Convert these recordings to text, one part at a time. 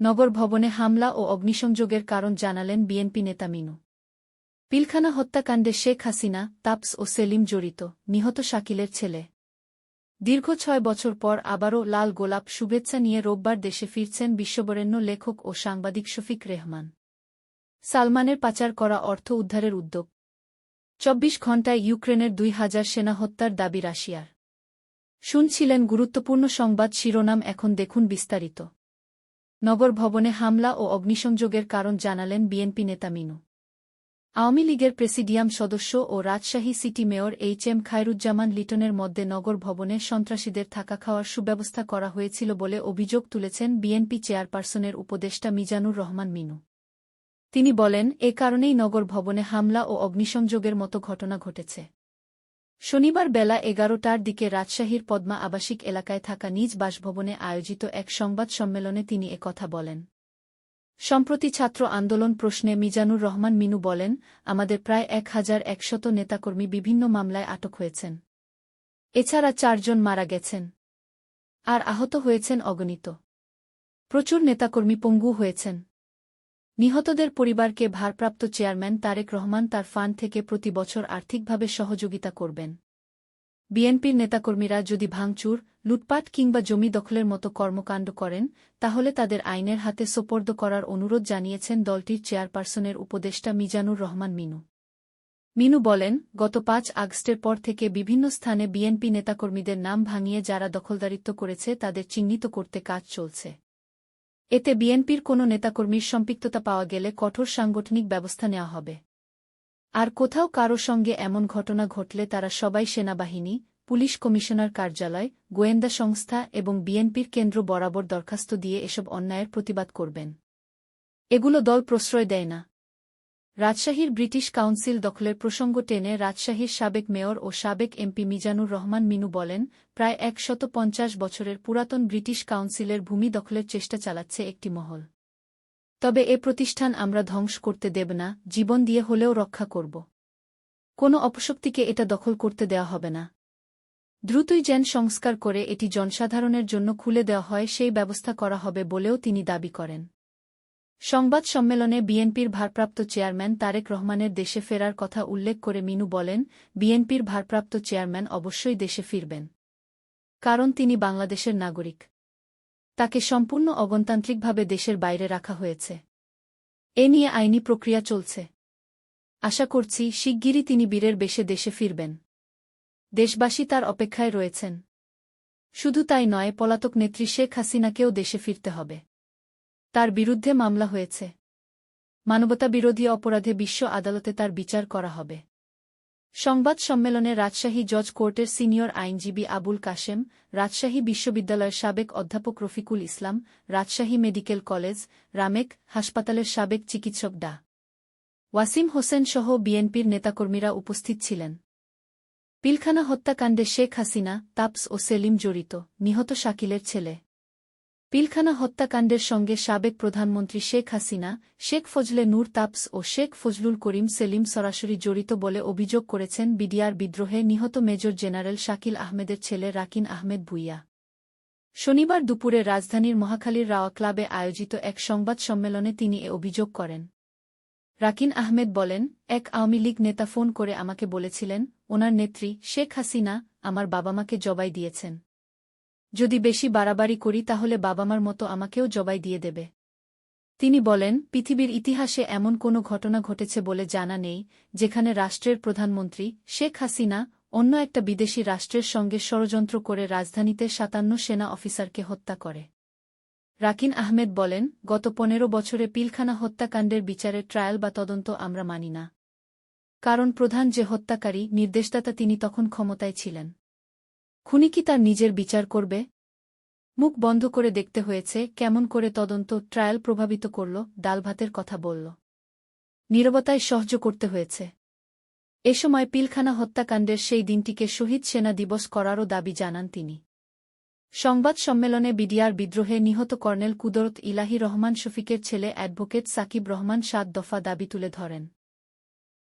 নগর ভবনে হামলা ও অগ্নিসংযোগের কারণ জানালেন বিএনপি নেতা মিনু। পিলখানা হত্যাকাণ্ডে শেখ হাসিনা, তাপস ও সেলিম জড়িত, নিহত শাকিলের ছেলে। দীর্ঘ ছয় বছর পর আবারও লাল গোলাপ শুভেচ্ছা নিয়ে রোববার দেশে ফিরছেন বিশ্ববরেণ্য লেখক ও সাংবাদিক শফিক রেহমান। সালমানের পাচার করা অর্থ উদ্ধারের উদ্যোগ। চব্বিশ ঘণ্টায় ইউক্রেনের দুই হাজার সেনা হত্যার দাবি রাশিয়ার। শুনছিলেন গুরুত্বপূর্ণ সংবাদ শিরোনাম এখন দেখুন বিস্তারিত। নগর ভবনে হামলা ও অগ্নিসংযোগের কারণ জানালেন বিএনপি নেতা মিনু। আওয়ামী লীগের প্রেসিডিয়াম সদস্য ও Rajshahi city mayor H M Khairuzzaman লিটনের মধ্যে নগর ভবনে সন্ত্রাসীদের থাকা খাওয়ার সুব্যবস্থা করা হয়েছিল বলে অভিযোগ তুলেছেন বিএনপি চেয়ারপারসনের উপদেষ্টা মিজানুর রহমান মিনু। তিনি বলেন, এ কারণেই নগর ভবনে হামলা ও অগ্নিসংযোগের মতো ঘটনা ঘটেছে। শনিবার বেলা এগারোটার দিকে রাজশাহীর পদ্মা আবাসিক এলাকায় থাকা নিজ বাসভবনে আয়োজিত এক সংবাদ সম্মেলনে তিনি একথা বলেন। সম্প্রতি ছাত্র আন্দোলন প্রশ্নে মিজানুর রহমান মিনু বলেন, আমাদের প্রায় এক হাজার একশত নেতাকর্মী বিভিন্ন মামলায় আটক হয়েছেন। এছাড়া চারজন মারা গেছেন। আর আহত হয়েছেন অগণিত। প্রচুর নেতাকর্মী পঙ্গু হয়েছেন। নিহতদের পরিবারকে ভারপ্রাপ্ত চেয়ারম্যান তারেক রহমান তার ফান্ড থেকে প্রতি বছর আর্থিকভাবে সহযোগিতা করবেন। বিএনপির নেতাকর্মীরা যদি ভাঙচুর, লুটপাট কিংবা জমি দখলের মতো কর্মকাণ্ড করেন, তাহলে তাদের আইনের হাতে সোপর্দ করার অনুরোধ জানিয়েছেন দলটির চেয়ারপারসনের উপদেষ্টা মিজানুর রহমান মিনু। মিনু বলেন, গত পাঁচ আগস্টের পর থেকে বিভিন্ন স্থানে বিএনপি নেতাকর্মীদের নাম ভাঙিয়ে যারা দখলদারিত্ব করেছে তাদের চিহ্নিত করতে কাজ চলছে। এতে বিএনপির কোনো নেতাকর্মীর সম্পৃক্ততা পাওয়া গেলে কঠোর সাংগঠনিক ব্যবস্থা নেওয়া হবে। আর কোথাও কারও সঙ্গে এমন ঘটনা ঘটলে তারা সবাই সেনাবাহিনী, পুলিশ কমিশনার কার্যালয়, গোয়েন্দা সংস্থা এবং বিএনপির কেন্দ্র বরাবর দরখাস্ত দিয়ে এসব অন্যায়ের প্রতিবাদ করবেন। এগুলো দল প্রশ্রয় দেয় না। রাজশাহীর ব্রিটিশ কাউন্সিল দখলের প্রসঙ্গ টেনে রাজশাহীর সাবেক মেয়র ও সাবেক এমপি মিজানুর রহমান মিনু বলেন, প্রায় একশত পঞ্চাশ বছরের পুরাতন ব্রিটিশ কাউন্সিলের ভূমি দখলের চেষ্টা চালাচ্ছে একটি মহল। তবে এ প্রতিষ্ঠান আমরা ধ্বংস করতে দেব না, জীবন দিয়ে হলেও রক্ষা করব। কোনো অপশক্তিকে এটা দখল করতে দেওয়া হবে না। দ্রুতই যেন সংস্কার করে এটি জনসাধারণের জন্য খুলে দেওয়া হয়, সেই ব্যবস্থা করা হবে বলেও তিনি দাবি করেন। সংবাদ সম্মেলনে বিএনপির ভারপ্রাপ্ত চেয়ারম্যান তারেক রহমানের দেশে ফেরার কথা উল্লেখ করে মিনু বলেন, বিএনপির ভারপ্রাপ্ত চেয়ারম্যান অবশ্যই দেশে ফিরবেন। কারণ তিনি বাংলাদেশের নাগরিক। তাকে সম্পূর্ণ অগণতান্ত্রিকভাবে দেশের বাইরে রাখা হয়েছে। এ নিয়ে আইনি প্রক্রিয়া চলছে। আশা করছি শিগগিরই তিনি বীরের বেশে দেশে ফিরবেন। দেশবাসী তার অপেক্ষায় রয়েছেন। শুধু তাই নয়, পলাতক নেত্রী শেখ হাসিনাকেও দেশে ফিরতে হবে। তার বিরুদ্ধে মামলা হয়েছে। মানবতাবিরোধী অপরাধে বিশ্ব আদালতে তার বিচার করা হবে। সংবাদ সম্মেলনে রাজশাহী জজ কোর্টের সিনিয়র আইনজীবী আবুল কাশেম, রাজশাহী বিশ্ববিদ্যালয়ের সাবেক অধ্যাপক রফিকুল ইসলাম, রাজশাহী মেডিকেল কলেজ, রামেক হাসপাতালের সাবেক চিকিৎসক ডা। ওয়াসিম হোসেন সহ বিএনপির নেতাকর্মীরা উপস্থিত ছিলেন। পিলখানা হত্যাকাণ্ডে শেখ হাসিনা, তাপস ও সেলিম জড়িত, নিহত শাকিলের ছেলে। পিলখানা হত্যাকাণ্ডের সঙ্গে সাবেক প্রধানমন্ত্রী শেখ হাসিনা, শেখ ফজলে নূর তাপস ও শেখ ফজলুল করিম সেলিম সরাসরি জড়িত বলে অভিযোগ করেছেন বিডিআর বিদ্রোহে নিহত মেজর জেনারেল শাকিল আহমেদের ছেলে রাকিন আহমেদ ভুইয়া। শনিবার দুপুরে রাজধানীর মহাখালীর রাওয়া ক্লাবে আয়োজিত এক সংবাদ সম্মেলনে তিনি এ অভিযোগ করেন। রাকিন আহমেদ বলেন, এক আওয়ামী লীগ নেতা ফোন করে আমাকে বলেছিলেন, ওনার নেত্রী শেখ হাসিনা আমার বাবামাকে জবাই দিয়েছেন। যদি বেশি বাড়াবাড়ি করি তাহলে বাবামার মতো আমাকেও জবাই দিয়ে দেবে। তিনি বলেন, পৃথিবীর ইতিহাসে এমন কোনো ঘটনা ঘটেছে বলে জানা নেই, যেখানে রাষ্ট্রের প্রধানমন্ত্রী শেখ হাসিনা অন্য একটা বিদেশি রাষ্ট্রের সঙ্গে ষড়যন্ত্র করে রাজধানীতে সাতান্ন সেনা অফিসারকে হত্যা করে। রাকিন আহমেদ বলেন, গত পনেরো বছরে পিলখানা হত্যাকাণ্ডের বিচারের ট্রায়াল বা তদন্ত আমরা মানি না। কারণ প্রধান যে হত্যাকারী, নির্দেশদাতা তিনি তখন ক্ষমতায় ছিলেন। খুনি কি তার নিজের বিচার করবে? মুখ বন্ধ করে দেখতে হয়েছে কেমন করে তদন্ত ট্রায়াল প্রভাবিত করল, ডালভাতের কথা বলল। নীরবতায় সহ্য করতে হয়েছে। এ সময় পিলখানা হত্যাকাণ্ডের সেই দিনটিকে শহীদ সেনা দিবস করারও দাবি জানান তিনি। সংবাদ সম্মেলনে বিডিআর বিদ্রোহে নিহত কর্নেল কুদরত ইলাহি রহমান শফিকের ছেলে অ্যাডভোকেট সাকিব রহমান সাত দফা দাবি তুলে ধরেন।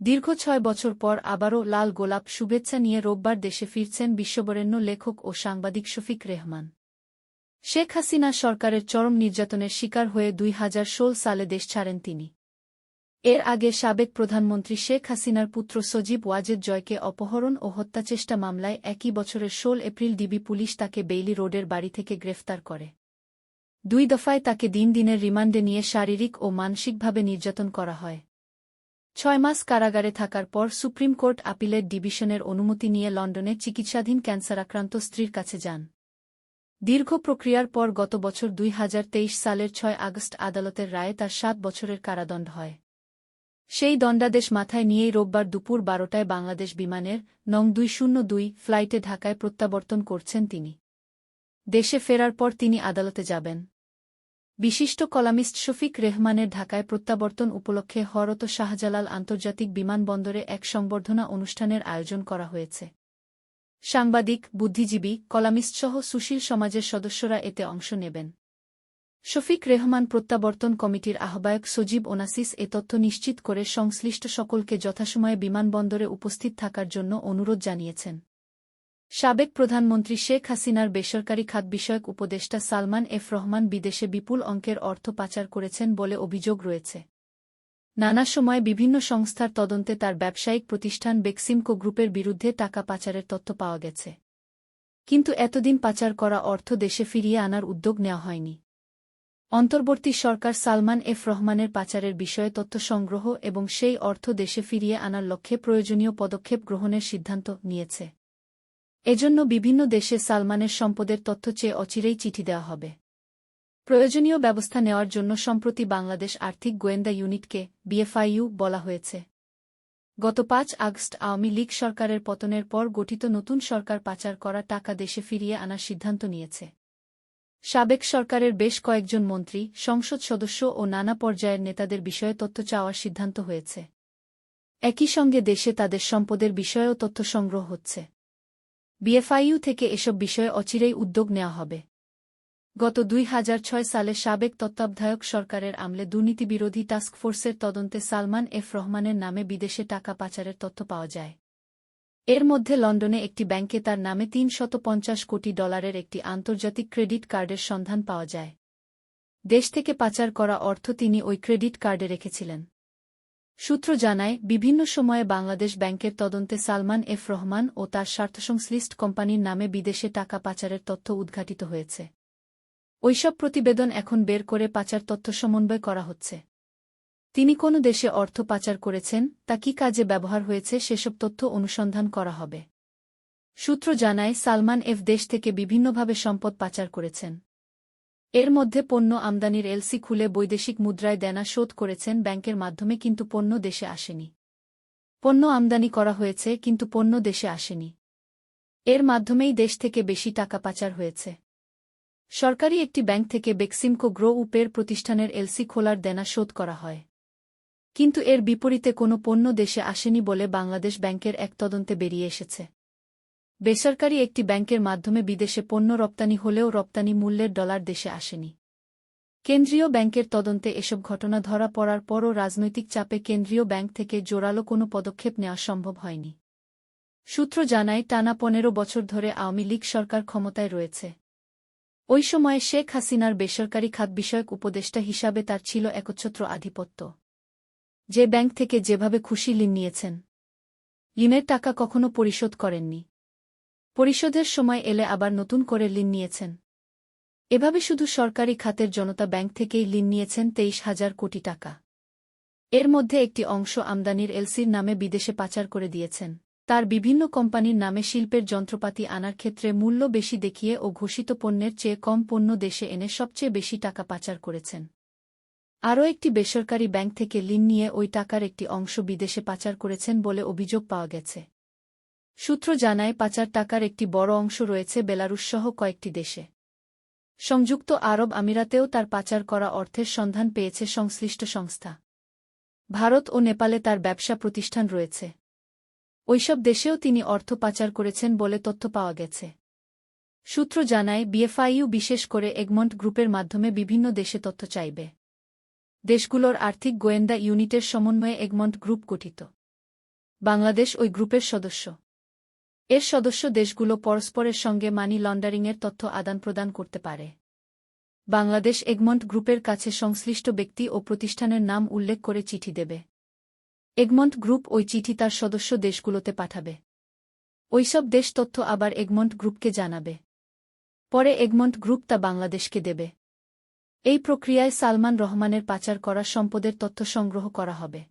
দীর্ঘ ছয় বছর পর আবারও লাল গোলাপ শুভেচ্ছা নিয়ে রোববার দেশে ফিরছেন বিশ্ববরেণ্য লেখক ও সাংবাদিক শফিক রেহমান। শেখ হাসিনা সরকারের চরম নির্যাতনের শিকার হয়ে দুই হাজার ষোল সালে দেশ ছাড়েন তিনি। এর আগে সাবেক প্রধানমন্ত্রী শেখ হাসিনার পুত্র সজীব ওয়াজেদ জয়কে অপহরণ ও হত্যাচেষ্টা মামলায় একই বছরের ষোল এপ্রিল ডিবি পুলিশ তাকে বেইলি রোডের বাড়ি থেকে গ্রেফতার করে। দুই দফায় তাকে দিন দিনের রিমান্ডে নিয়ে শারীরিক ও মানসিকভাবে নির্যাতন করা হয়। ছয় মাস কারাগারে থাকার পর সুপ্রিম কোর্ট আপিলের ডিভিশনের অনুমতি নিয়ে লন্ডনে চিকিৎসাধীন ক্যান্সার আক্রান্ত স্ত্রীর কাছে যান। দীর্ঘ প্রক্রিয়ার পর গত বছর দুই হাজার তেইশ সালের ছয় আগস্ট আদালতের রায়ে তার সাত বছরের কারাদণ্ড হয়। সেই দণ্ডাদেশ মাথায় নিয়েই রোববার দুপুর বারোটায় বাংলাদেশ বিমানের নং দুই শূন্য দুই ফ্লাইটে ঢাকায় প্রত্যাবর্তন করছেন তিনি। দেশে ফেরার পর তিনি আদালতে যাবেন। বিশিষ্ট কলামিস্ট শফিক রেহমানের ঢাকায় প্রত্যাবর্তন উপলক্ষে হরত শাহজালাল আন্তর্জাতিক বিমানবন্দরে এক সংবর্ধনা অনুষ্ঠানের আয়োজন করা হয়েছে। সাংবাদিক, বুদ্ধিজীবী কলামিস্টসহ সুশীল সমাজের সদস্যরা এতে অংশ নেবেন। শফিক রেহমান প্রত্যাবর্তন কমিটির আহ্বায়ক সজীব ওনাসিস এ তথ্য নিশ্চিত করে সংশ্লিষ্ট সকলকে যথাসময়ে বিমানবন্দরে উপস্থিত থাকার জন্য অনুরোধ জানিয়েছেন। সাবেক প্রধানমন্ত্রী শেখ হাসিনার বেসরকারি খাত বিষয়ক উপদেষ্টা সালমান এফ রহমান বিদেশে বিপুল অঙ্কের অর্থ পাচার করেছেন বলে অভিযোগ রয়েছে। নানা সময় বিভিন্ন সংস্থার তদন্তে তার ব্যবসায়িক প্রতিষ্ঠান বেক্সিমকো গ্রুপের বিরুদ্ধে টাকা পাচারের তথ্য পাওয়া গেছে। কিন্তু এতদিন পাচার করা অর্থ দেশে ফিরিয়ে আনার উদ্যোগ নেওয়া হয়নি। অন্তর্বর্তী সরকার সালমান এফ রহমানের পাচারের বিষয়ে তথ্য সংগ্রহ এবং সেই অর্থ দেশে ফিরিয়ে আনার লক্ষ্যে প্রয়োজনীয় পদক্ষেপ গ্রহণের সিদ্ধান্ত নিয়েছে। এজন্য বিভিন্ন দেশে সালমানের সম্পদের তথ্য চেয়ে অচিরেই চিঠি দেওয়া হবে। প্রয়োজনীয় ব্যবস্থা নেওয়ার জন্য সম্প্রতি বাংলাদেশ আর্থিক গোয়েন্দা ইউনিটকে বিএফআইইউ বলা হয়েছে। গত পাঁচ আগস্ট আওয়ামী লীগ সরকারের পতনের পর গঠিত নতুন সরকার পাচার করা টাকা দেশে ফিরিয়ে আনার সিদ্ধান্ত নিয়েছে। সাবেক সরকারের বেশ কয়েকজন মন্ত্রী, সংসদ সদস্য ও নানা পর্যায়ের নেতাদের বিষয়ে তথ্য চাওয়ার সিদ্ধান্ত হয়েছে। একই সঙ্গে দেশে তাদের সম্পদের বিষয়েও তথ্য সংগ্রহ হচ্ছে। বিএফআইইউ থেকে এসব বিষয়ে অচিরেই উদ্যোগ নেওয়া হবে। গত দুই হাজার ছয় সালে সাবেক তত্ত্বাবধায়ক সরকারের আমলে দুর্নীতিবিরোধী টাস্কফোর্সের তদন্তে সালমান এফ রহমানের নামে বিদেশে টাকা পাচারের তথ্য পাওয়া যায়। এর মধ্যে লন্ডনে একটি ব্যাংকে তার নামে তিন কোটি ডলারের একটি আন্তর্জাতিক ক্রেডিট কার্ডের সন্ধান পাওয়া যায়। দেশ থেকে পাচার করা অর্থ তিনি ওই ক্রেডিট কার্ডে রেখেছিলেন। সূত্র জানায়, বিভিন্ন সময়ে বাংলাদেশ ব্যাংকের তদন্তে সালমান এফ রহমান ও তার স্বার্থসংশ্লিষ্ট কোম্পানির নামে বিদেশে টাকা পাচারের তথ্য উদ্ঘাটিত হয়েছে। ওইসব প্রতিবেদন এখন বের করে পাচার তথ্য সমন্বয় করা হচ্ছে। তিনি কোন দেশে অর্থ পাচার করেছেন, তা কি কাজে ব্যবহার হয়েছে, সেসব তথ্য অনুসন্ধান করা হবে। সূত্র জানায়, সালমান এফ দেশ থেকে বিভিন্নভাবে সম্পদ পাচার করেছেন। এর মধ্যে পণ্য আমদানির এলসি খুলে বৈদেশিক মুদ্রায় দেনা শোধ করেছেন ব্যাংকের মাধ্যমে, কিন্তু পণ্য দেশে আসেনি। পণ্য আমদানি করা হয়েছে, কিন্তু পণ্য দেশে আসেনি। এর মাধ্যমেই দেশ থেকে বেশি টাকা পাচার হয়েছে। সরকারি একটি ব্যাংক থেকে বেক্সিমকো গ্রো উপের প্রতিষ্ঠানের এলসি খোলার দেনা শোধ করা হয়। কিন্তু এর বিপরীতে কোনো পণ্য দেশে আসেনি বলে বাংলাদেশ ব্যাংকের এক তদন্তে বেরিয়ে এসেছে। বেসরকারি একটি ব্যাংকের মাধ্যমে বিদেশে পণ্য রপ্তানি হলেও রপ্তানি মূল্যের ডলার দেশে আসেনি। কেন্দ্রীয় ব্যাংকের তদন্তে এসব ঘটনা ধরা পড়ার পরও রাজনৈতিক চাপে কেন্দ্রীয় ব্যাংক থেকে জোরালো কোনো পদক্ষেপ নেওয়া সম্ভব হয়নি। সূত্র জানায়, টানা পনেরো বছর ধরে আওয়ামী লীগ সরকার ক্ষমতায় রয়েছে। ওই সময়ে শেখ হাসিনার বেসরকারি খাত বিষয়ক উপদেষ্টা হিসাবে তার ছিল একচ্ছত্র আধিপত্য। যে ব্যাংক থেকে যেভাবে খুশি ঋণ নিয়েছেন, ঋণের টাকা কখনো পরিশোধ করেননি। পরিশোধের সময় এলে আবার নতুন করে ঋণ নিয়েছেন। এভাবে শুধু সরকারি খাতের জনতা ব্যাংক থেকেই ঋণ নিয়েছেন তেইশ হাজার কোটি টাকা। এর মধ্যে একটি অংশ আমদানির এলসির নামে বিদেশে পাচার করে দিয়েছেন। তার বিভিন্ন কোম্পানির নামে শিল্পের যন্ত্রপাতি আনার ক্ষেত্রে মূল্য বেশি দেখিয়ে ও ঘোষিত পণ্যের চেয়ে কম পণ্য দেশে এনে সবচেয়ে বেশি টাকা পাচার করেছেন। আরও একটি বেসরকারি ব্যাংক থেকে ঋণ নিয়ে ওই টাকার একটি অংশ বিদেশে পাচার করেছেন বলে অভিযোগ পাওয়া গেছে। সূত্র জানায় পাচার টাকার একটি বড় অংশ রয়েছে বেলারুসসহ কয়েকটি দেশে। সংযুক্ত আরব আমিরাতেও তার পাচার করা অর্থের সন্ধান পেয়েছে সংশ্লিষ্ট সংস্থা। ভারত ও নেপালে তার ব্যবসা প্রতিষ্ঠান রয়েছে। ওইসব দেশেও তিনি অর্থ পাচার করেছেন বলে তথ্য পাওয়া গেছে। সূত্র জানায়, বিএফআইইউ বিশেষ করে এগমন্ট গ্রুপের মাধ্যমে বিভিন্ন দেশে তথ্য চাইবে। দেশগুলোর আর্থিক গোয়েন্দা ইউনিটের সমন্বয়ে এগমন্ট গ্রুপ গঠিত। বাংলাদেশ ওই গ্রুপের সদস্য। এর সদস্য দেশগুলো পরস্পরের সঙ্গে মানি লন্ডারিংয়ের তথ্য আদান প্রদান করতে পারে। বাংলাদেশ এগমন্ট গ্রুপের কাছে সংশ্লিষ্ট ব্যক্তি ও প্রতিষ্ঠানের নাম উল্লেখ করে চিঠি দেবে। এগমন্ট গ্রুপ ওই চিঠি তার সদস্য দেশগুলোতে পাঠাবে। ওইসব দেশ তথ্য আবার এগমন্ট গ্রুপকে জানাবে। পরে এগমন্ট গ্রুপ তা বাংলাদেশকে দেবে। এই প্রক্রিয়ায় সালমান রহমানের পাচার করা সম্পদের তথ্য সংগ্রহ করা হবে।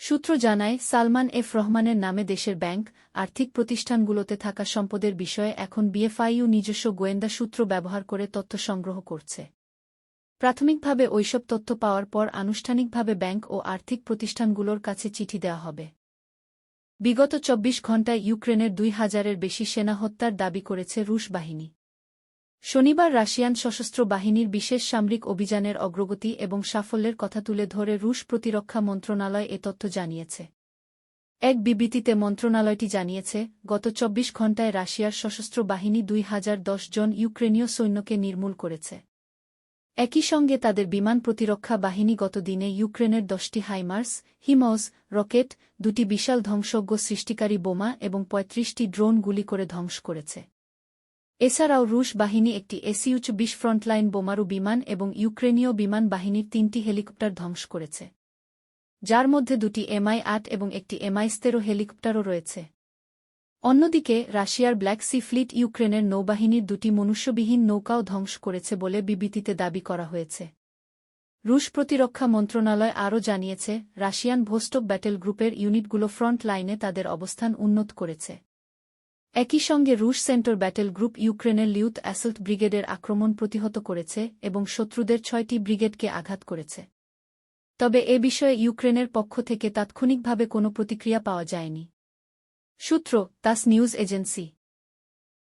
সূত্র জানায়, সালমান এফ রহমানের নামে দেশের ব্যাংক, আর্থিক প্রতিষ্ঠানগুলোতে থাকা সম্পদের বিষয়ে এখন বিএফআইইউ নিজস্ব গোয়েন্দা সূত্র ব্যবহার করে তথ্য সংগ্রহ করছে। প্রাথমিকভাবে ওইসব তথ্য পাওয়ার পর আনুষ্ঠানিকভাবে ব্যাংক ও আর্থিক প্রতিষ্ঠানগুলোর কাছে চিঠি দেওয়া হবে। বিগত চব্বিশ ঘণ্টায় ইউক্রেনের দুই হাজারের বেশি সেনা হত্যার দাবি করেছে রুশ বাহিনী। শনিবার রাশিয়ান সশস্ত্র বাহিনীর বিশেষ সামরিক অভিযানের অগ্রগতি এবং সাফল্যের কথা তুলে ধরে রুশ প্রতিরক্ষা মন্ত্রণালয় এ তথ্য জানিয়েছে। এক বিবৃতিতে মন্ত্রণালয়টি জানিয়েছে, গত চব্বিশ ঘণ্টায় রাশিয়ার সশস্ত্র বাহিনী দুই হাজার দশ জন ইউক্রেনীয় সৈন্যকে নির্মূল করেছে। একই সঙ্গে তাদের বিমান প্রতিরক্ষা বাহিনী গত দিনে ইউক্রেনের দশটি হাইমার্স, হিমস, রকেট, দুটি বিশাল ধ্বংসজ্ঞ সৃষ্টিকারী বোমা এবং পঁয়ত্রিশটি ড্রোন গুলি করে ধ্বংস করেছে। এছাড়াও রুশ বাহিনী একটি এসিউচ বিশ ফ্রন্টলাইন বোমারু বিমান এবং ইউক্রেনীয় বিমান বাহিনীর তিনটি হেলিকপ্টার ধ্বংস করেছে। যার মধ্যে দুটি এমআই আট এবং একটি এমআই স্তেরো হেলিকপ্টারও রয়েছে। অন্যদিকে, রাশিয়ার ব্ল্যাক সি ফ্লিট ইউক্রেনের নৌবাহিনীর দুটি মনুষ্যবিহীন নৌকাও ধ্বংস করেছে বলে বিবৃতিতে দাবি করা হয়েছে। রুশ প্রতিরক্ষা মন্ত্রণালয় আরও জানিয়েছে, রাশিয়ান ভোস্টক ব্যাটেল গ্রুপের ইউনিটগুলো ফ্রন্ট লাইনে তাদের অবস্থান উন্নত করেছে। একই সঙ্গে রুশ সেন্টার ব্যাটেল গ্রুপ ইউক্রেনের লিউথ অ্যাসল্ট ব্রিগেডের আক্রমণ প্রতিহত করেছে এবং শত্রুদের ছয়টি ব্রিগেডকে আঘাত করেছে। তবে এ বিষয়ে ইউক্রেনের পক্ষ থেকে তাৎক্ষণিকভাবে কোনো প্রতিক্রিয়া পাওয়া যায়নি। সূত্র, তাস নিউজ এজেন্সি।